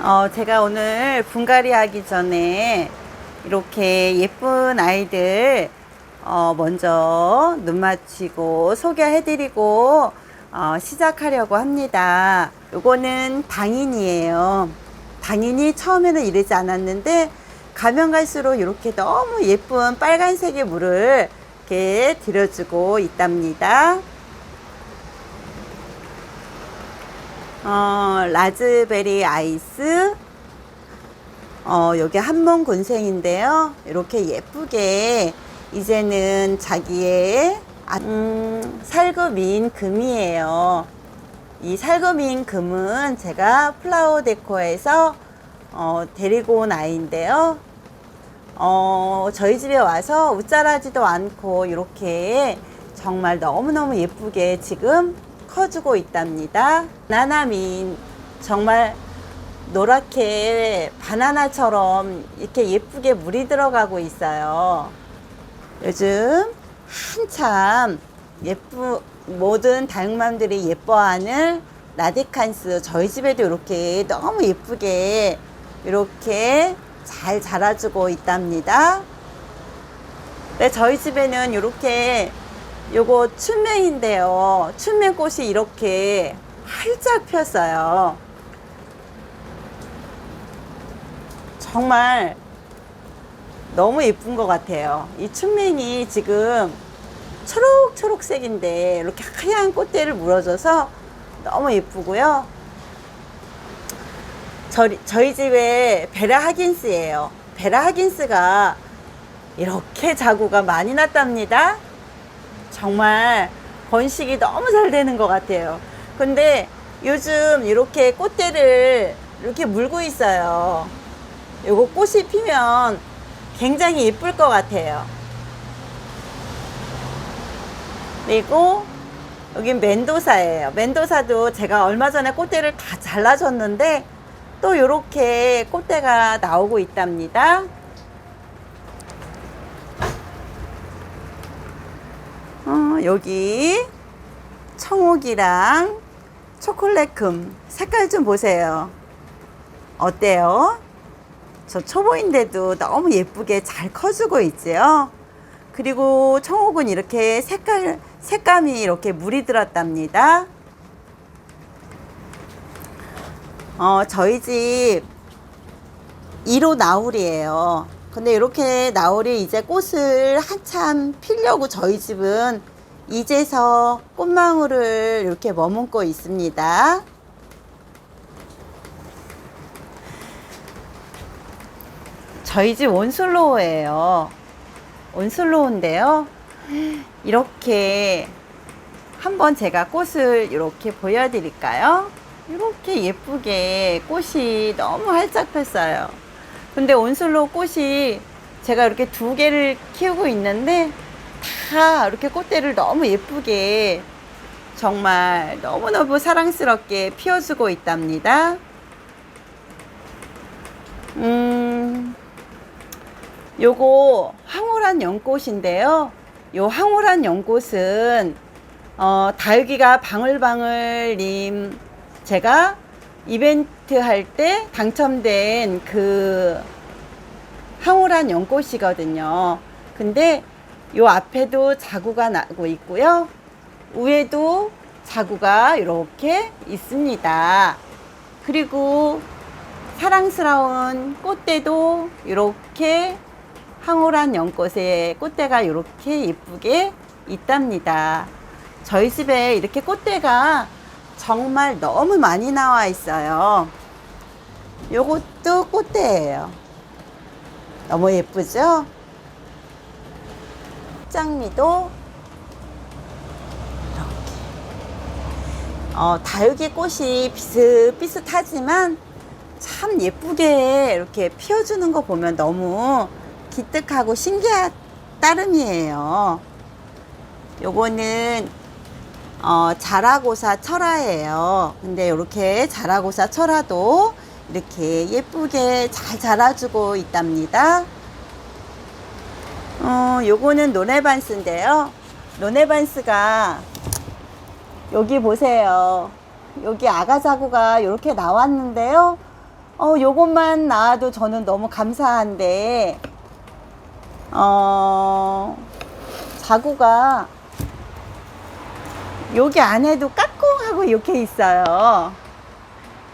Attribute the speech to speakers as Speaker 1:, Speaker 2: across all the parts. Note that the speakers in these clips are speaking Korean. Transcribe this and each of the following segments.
Speaker 1: 어, 제가 오늘 분갈이 하기 전에 이렇게 예쁜 아이들 어, 먼저 눈 맞추고 소개해 드리고 어, 시작하려고 합니다. 요거는 당인이에요. 당인이 처음에는 이러지 않았는데 가면 갈수록 이렇게 너무 예쁜 빨간색의 물을 이렇게 들여주고 있답니다. 어, 라즈베리 아이스. 어, 여기 한몸 곤생인데요. 이렇게 예쁘게 이제는 자기의 아, 음, 살구민 금이에요. 이 살구민 금은 제가 플라워 데코에서 어, 데리고 온 아이인데요. 어, 저희 집에 와서 웃자라지도 않고 이렇게 정말 너무너무 예쁘게 지금 커주고 있답니다. 나나민 정말 노랗게 바나나처럼 이렇게 예쁘게 물이 들어가고 있어요. 요즘 한참 예쁘 모든 다육맘들이 예뻐하는 라디칸스 저희 집에도 이렇게 너무 예쁘게 이렇게 잘 자라주고 있답니다. 네, 저희 집에는 이렇게 요거 춘맹인데요. 춘맹꽃이 이렇게 활짝 폈어요. 정말 너무 예쁜 것 같아요. 이 춘맹이 지금 초록초록색인데 이렇게 하얀 꽃대를 물어줘서 너무 예쁘고요. 저, 저희 집에 베라 하긴스예요. 베라 하긴스가 이렇게 자구가 많이 났답니다. 정말 번식이 너무 잘 되는 것 같아요. 근데 요즘 이렇게 꽃대를 이렇게 물고 있어요. 요거 꽃이 피면 굉장히 예쁠 것 같아요. 그리고 여긴 멘도사예요. 멘도사도 제가 얼마 전에 꽃대를 다 잘라줬는데 또 이렇게 꽃대가 나오고 있답니다. 어, 여기 청옥이랑 초콜릿금 색깔 좀 보세요. 어때요? 저 초보인데도 너무 예쁘게 잘 커주고 있지요. 그리고 청옥은 이렇게 색깔 색감이 이렇게 물이 들었답니다. 어, 저희 집 1호 나울이에요. 근데 이렇게 나울이 이제 꽃을 한참 피려고 저희 집은 이제서 꽃망울을 이렇게 머금고 있습니다. 저희 집 온슬로우예요. 온슬로우인데요. 이렇게 한번 제가 꽃을 이렇게 보여드릴까요? 이렇게 예쁘게 꽃이 너무 활짝 폈어요. 근데 온슬로우 꽃이 제가 이렇게 두 개를 키우고 있는데 다 이렇게 꽃대를 너무 예쁘게 정말 너무너무 사랑스럽게 피워주고 있답니다. 음, 요거 황홀한 연꽃인데요. 요 황홀한 연꽃은 어, 다육이가 방울방울님 제가 이벤트 할 때 당첨된 그 황홀한 연꽃이거든요. 근데 요 앞에도 자구가 나고 있고요. 위에도 자구가 이렇게 있습니다. 그리고 사랑스러운 꽃대도 이렇게 황홀한 연꽃에 꽃대가 이렇게 예쁘게 있답니다. 저희 집에 이렇게 꽃대가 정말 너무 많이 나와 있어요. 요것도 꽃대예요. 너무 예쁘죠? 짱미도 이렇게. 어, 다육이 꽃이 비슷비슷하지만 참 예쁘게 이렇게 피워주는 거 보면 너무 기특하고 신기한 따름이에요. 요거는 어, 자라고사 철화예요. 근데 이렇게 자라고사 철화도 이렇게 예쁘게 잘 자라주고 있답니다. 어, 요거는 노네반스인데요. 노네반스가 여기 보세요. 여기 아가 자구가 이렇게 나왔는데요. 어, 요것만 나와도 저는 너무 감사한데, 어, 자구가 여기 안에도 까꿍하고 이렇게 있어요.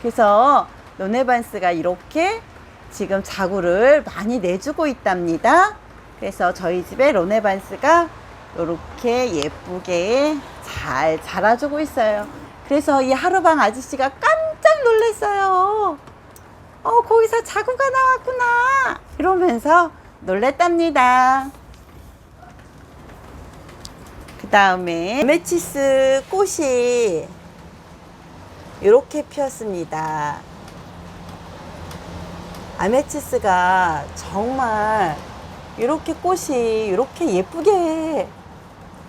Speaker 1: 그래서 노네반스가 이렇게 지금 자구를 많이 내주고 있답니다. 그래서 저희 집에 로네반스가 이렇게 예쁘게 잘 자라주고 있어요. 그래서 이 하루방 아저씨가 깜짝 놀랐어요. 어, 거기서 자구가 나왔구나. 이러면서 놀랬답니다. 그 다음에 아메치스 꽃이 이렇게 피었습니다. 아메치스가 정말 이렇게 꽃이 이렇게 예쁘게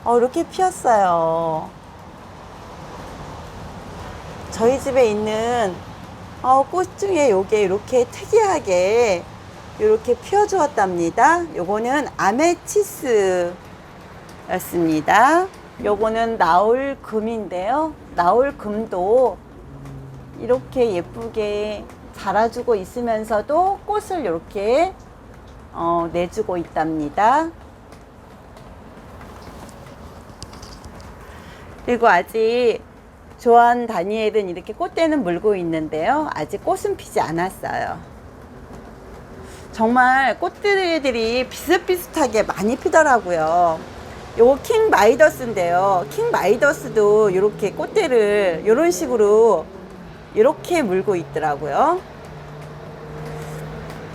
Speaker 1: 어, 이렇게 피었어요. 저희 집에 있는 어, 꽃 중에 요게 이렇게 특이하게 이렇게 피어주었답니다. 요거는 아메치스 였습니다. 요거는 나올 금인데요. 나올 금도 이렇게 예쁘게 자라주고 있으면서도 꽃을 이렇게 어, 내주고 있답니다. 그리고 아직 조한 다니엘은 이렇게 꽃대는 물고 있는데요. 아직 꽃은 피지 않았어요. 정말 꽃들이 비슷비슷하게 많이 피더라고요. 요거 킹 마이더스인데요. 킹 마이더스도 이렇게 꽃대를 이런 식으로 이렇게 물고 있더라고요.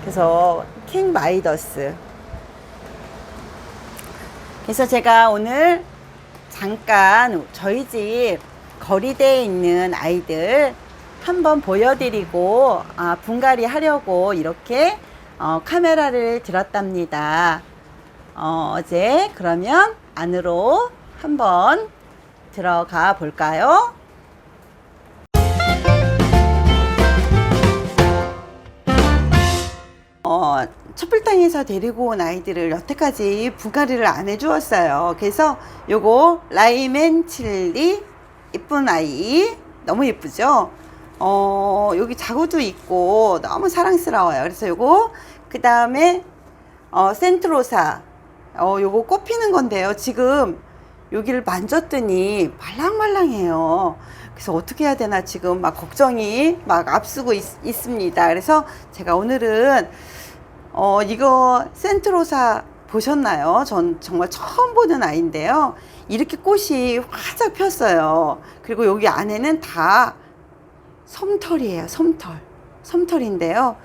Speaker 1: 그래서 킹 마이더스. 그래서 제가 오늘 잠깐 저희 집 거리대에 있는 아이들 한번 보여드리고 아, 분갈이 하려고 이렇게 어, 카메라를 들었답니다. 어, 어제 그러면 안으로 한번 들어가 볼까요? 어, 촛불당에서 데리고 온 아이들을 여태까지 분갈이를 안 해주었어요. 그래서 요거 라이맨 칠리 이쁜 아이 너무 예쁘죠? 어, 여기 자구도 있고 너무 사랑스러워요. 그래서 요거 그 다음에 어, 센트로사 어, 요거 꽃 피는 건데요. 지금 여기를 만졌더니 말랑말랑해요. 그래서 어떻게 해야 되나 지금 막 걱정이 막 앞서고 있, 있습니다. 그래서 제가 오늘은 어, 이거 센트로사 보셨나요? 전 정말 처음 보는 아이인데요. 이렇게 꽃이 활짝 폈어요. 그리고 여기 안에는 다 솜털이에요. 솜털. 솜털인데요.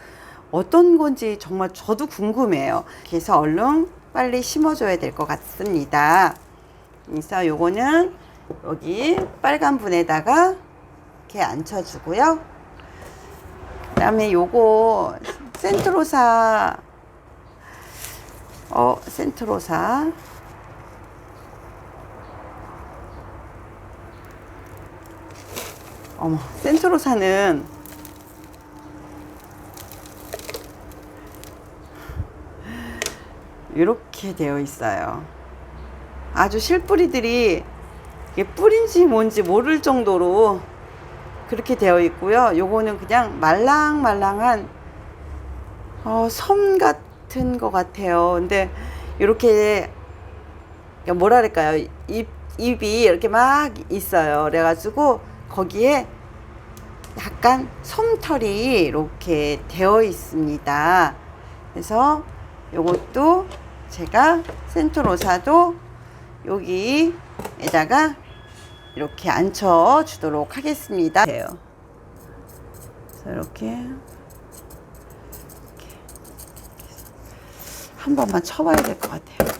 Speaker 1: 어떤 건지 정말 저도 궁금해요. 그래서 얼른 빨리 심어줘야 될 것 같습니다. 그래서 요거는 여기 빨간 분에다가 이렇게 앉혀주고요. 그 다음에 요거 센트로사 어 센트로사 어머 센트로사는 이렇게 되어 있어요 아주 실뿌리들이 이게 뿌린지 뭔지 모를 정도로 그렇게 되어 있고요 요거는 그냥 말랑말랑한 어, 섬 같은 것 같아요. 근데 이렇게 뭐라 그럴까요? 입 입이 이렇게 막 있어요. 그래가지고 거기에 약간 솜털이 이렇게 되어 있습니다. 그래서 요것도 제가 센트로사도 여기에다가 이렇게 앉혀 주도록 하겠습니다. 그래서 이렇게 한 번만 쳐봐야 될 것 같아요.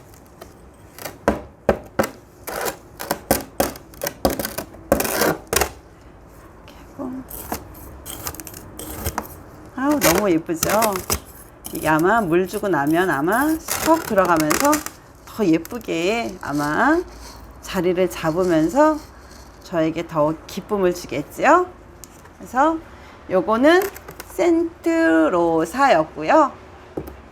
Speaker 1: 이렇게. 아우 너무 예쁘죠? 아마 물 주고 나면 아마 쏙 들어가면서 더 예쁘게 아마 자리를 잡으면서 저에게 더 기쁨을 주겠죠? 그래서 요거는 센트로사였고요.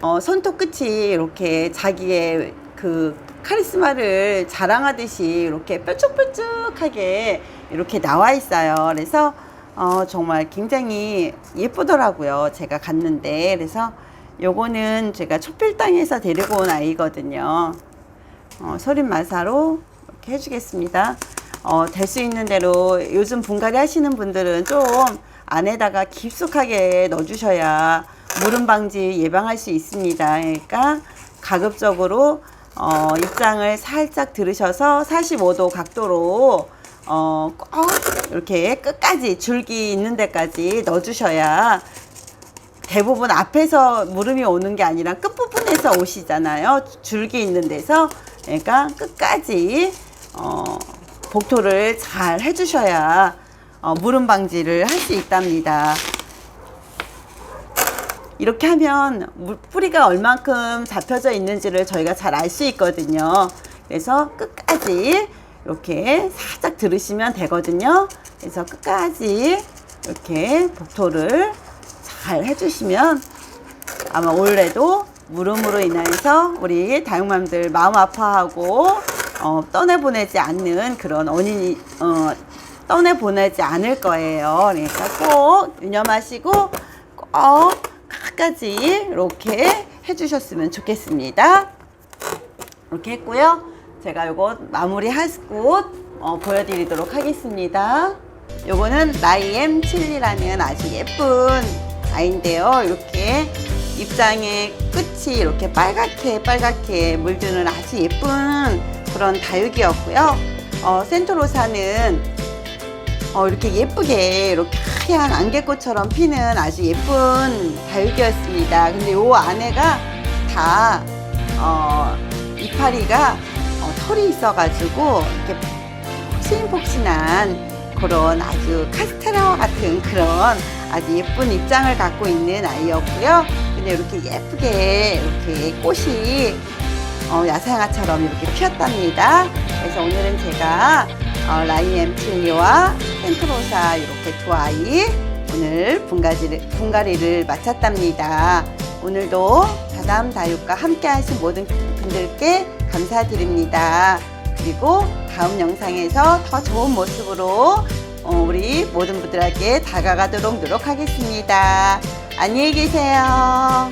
Speaker 1: 어, 손톱 끝이 이렇게 자기의 그 카리스마를 자랑하듯이 이렇게 뾰족뾰족하게 이렇게 나와 있어요. 그래서 어, 정말 굉장히 예쁘더라고요. 제가 갔는데. 그래서 요거는 제가 촛필당에서 데리고 온 아이거든요. 어, 소림 마사로 이렇게 해주겠습니다. 어, 될 수 있는 대로 요즘 분갈이 하시는 분들은 좀 안에다가 깊숙하게 넣어주셔야 무름 방지 예방할 수 있습니다. 그러니까 가급적으로 어, 입장을 살짝 들으셔서 45도 각도로 어, 꼭 이렇게 끝까지 줄기 있는 데까지 넣어주셔야 대부분 앞에서 물음이 오는 게 아니라 끝부분에서 오시잖아요. 줄기 있는 데서. 그러니까 끝까지 어, 복토를 잘 해주셔야 어, 물음 방지를 할 수 있답니다. 이렇게 하면 물- 뿌리가 얼만큼 잡혀져 있는지를 저희가 잘 알 수 있거든요. 그래서 끝까지 이렇게 살짝 들으시면 되거든요. 그래서 끝까지 이렇게 복토를 잘 해주시면 아마 올해도 물음으로 인해서 우리 다육맘들 마음 아파하고 어, 떠내보내지 않는 그런 원인이 어, 떠내보내지 않을 거예요. 그러니까 꼭 유념하시고 꼭 끝까지 이렇게 해주셨으면 좋겠습니다. 이렇게 했고요. 제가 요거 마무리 하고 어, 보여드리도록 하겠습니다. 요거는 라이엠 칠리라는 아주 예쁜 아이인데요. 이렇게 입장의 끝이 이렇게 빨갛게 빨갛게 물드는 아주 예쁜 그런 다육이었고요. 어, 센토로사는 어, 이렇게 예쁘게 이렇게 하얀 안개꽃처럼 피는 아주 예쁜 다육이었습니다. 근데 요 안에가 다 어, 이파리가 어, 털이 있어가지고 이렇게 폭신폭신한 그런 아주 카스테라와 같은 그런 아주 예쁜 입장을 갖고 있는 아이였고요. 근데 이렇게 예쁘게 이렇게 꽃이 어, 야생화처럼 이렇게 피었답니다. 그래서 오늘은 제가 어, 라이엠 칠리와 센트로사 이렇게 두 아이 오늘 분가지를, 분갈이를 마쳤답니다. 오늘도 다담 다육과 함께 하신 모든 분들께 감사드립니다. 그리고 다음 영상에서 더 좋은 모습으로 어, 우리 모든 분들에게 다가가도록 노력하겠습니다. 안녕히 계세요.